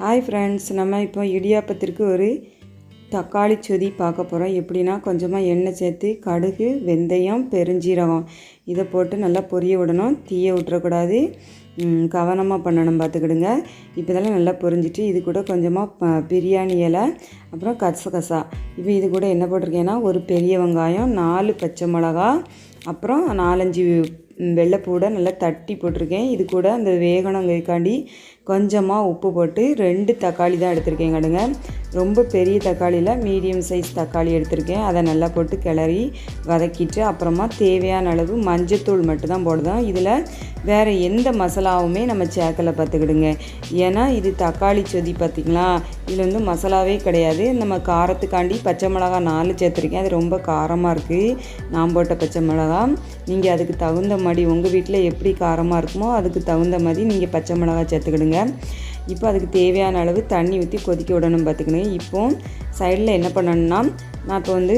Hi friends நம்ம இப்போ இடியாப்பத்திற்கு ஒரு தக்காளி சொதி பார்க்க போகிறோம் எப்படின்னா கொஞ்சமாக எண்ணெய் சேர்த்து கடுகு வெந்தயம் பெருஞ்சீரகம் இதை போட்டு நல்லா பொரிய விடணும். தீய விட்டுறக்கூடாது கவனமாக பண்ணணும் பார்த்துக்கிடுங்க. இப்போ இதெல்லாம் நல்லா பொரிஞ்சிட்டு இது கூட கொஞ்சமாக பிரியாணி இலை அப்புறம் கசகசா. இப்போ இது கூட என்ன போட்டிருக்கேன்னா ஒரு பெரிய வெங்காயம் நாலு பச்சை மிளகா அப்புறம் நாலஞ்சு வெள்ளைப்பூடை நல்லா தட்டி போட்டிருக்கேன். இது கூட அந்த வேகணங்கைக்காண்டி கொஞ்சமாக உப்பு போட்டு ரெண்டு தக்காளி தான் எடுத்திருக்கேன் கடுங்க. ரொம்ப பெரிய தக்காளியில் மீடியம் சைஸ் தக்காளி எடுத்திருக்கேன். அதை நல்லா போட்டு கிளறி வதக்கிட்டு அப்புறமா தேவையான அளவு மஞ்சத்தூள் மட்டும்தான் போடுதோம் இதில் வேறு எந்த மசாலாவுமே நம்ம சேர்க்கலை பார்த்துக்கிடுங்க. ஏன்னா இது தக்காளி சொதி பார்த்திங்களா? இதில் வந்து மசாலாவே கிடையாது. நம்ம காரத்துக்காண்டி பச்சை மிளகா நாலு சேர்த்துருக்கேன். அது ரொம்ப காரமாக இருக்குது நான் போட்ட பச்சை மிளகா. நீங்கள் அதுக்கு தகுந்த மாதிரி உங்கள் வீட்டில் எப்படி காரமாக இருக்குமோ அதுக்கு தகுந்த மாதிரி நீங்கள் பச்சை மிளகா சேர்த்துக்கிடுங்க. இப்போ அதுக்கு தேவையான அளவு தண்ணி ஊற்றி கொதிக்க விடணும் பார்த்துக்கணும் இப்போ சைடில் என்ன பண்ணணும்னா நான் இப்போ வந்து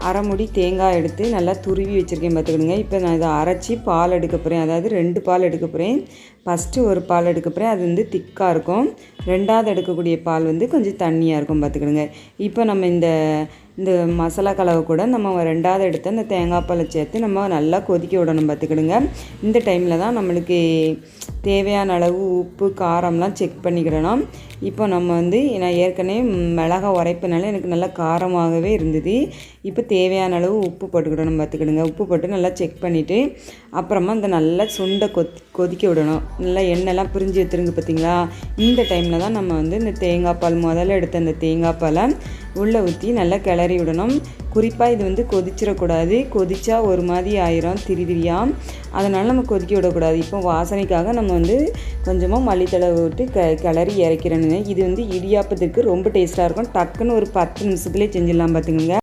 அரைமுடி தேங்காய் எடுத்து நல்லா துருவி வச்சுருக்கேன் பார்த்துக்கிடுங்க இப்போ நான் இதை அரைச்சி பால் எடுக்க போகிறேன் அதாவது ரெண்டு பால் எடுக்க போகிறேன் ஃபஸ்ட்டு ஒரு பால் எடுக்க போகிறேன் அது வந்து திக்காக இருக்கும். ரெண்டாவது எடுக்கக்கூடிய பால் வந்து கொஞ்சம் தண்ணியாக இருக்கும் பார்த்துக்கிடுங்க இப்போ நம்ம இந்த இந்த மசாலா கலவை கூட நம்ம ரெண்டாவது எடுத்து அந்த தேங்காய் பாலை சேர்த்து நம்ம நல்லா கொதிக்க விடணும் பார்த்துக்கிடுங்க இந்த டைமில் தான் நம்மளுக்கு தேவையான அளவு உப்பு காரம்லாம் செக் பண்ணிக்கிடணும் இப்போ நம்ம வந்து நான் ஏற்கனவே மிளகா உரைப்பினால எனக்கு நல்லா காரமாகவே இருந்தது. இப்போ தேவையான அளவு உப்பு போட்டுக்கிடணும் பார்த்துக்கிடுங்க. உப்பு போட்டு நல்லா செக் பண்ணிவிட்டு அப்புறமா இந்த நல்லா சுண்டை கொத் கொதிக்க விடணும். நல்லா எண்ணெய்லாம் பிரிஞ்சு எடுத்துருங்க பார்த்தீங்களா? இந்த டைமில் தான் நம்ம வந்து இந்த தேங்காய் பால் முதல்ல எடுத்த அந்த தேங்காய் பாலை உள்ளே ஊற்றி நல்லா கிளறி விடணும். குறிப்பாக இது வந்து கொதிச்சிடக்கூடாது. கொதிச்சா ஒரு மாதிரி ஆயிரும் திரி திரியாக அதனால் நம்ம கொதிக்க விடக்கூடாது. இப்போ வாசனைக்காக நம்ம வந்து கொஞ்சமாக மல்லித்தலை விட்டு க கிளறி இறக்கிறேன்னு இது வந்து இடியாப்பத்துக்கு ரொம்ப டேஸ்ட்டாக இருக்கும். டக்குன்னு ஒரு பத்து நிமிஷத்துலேயே செஞ்சிடலாம் பார்த்துக்கோங்க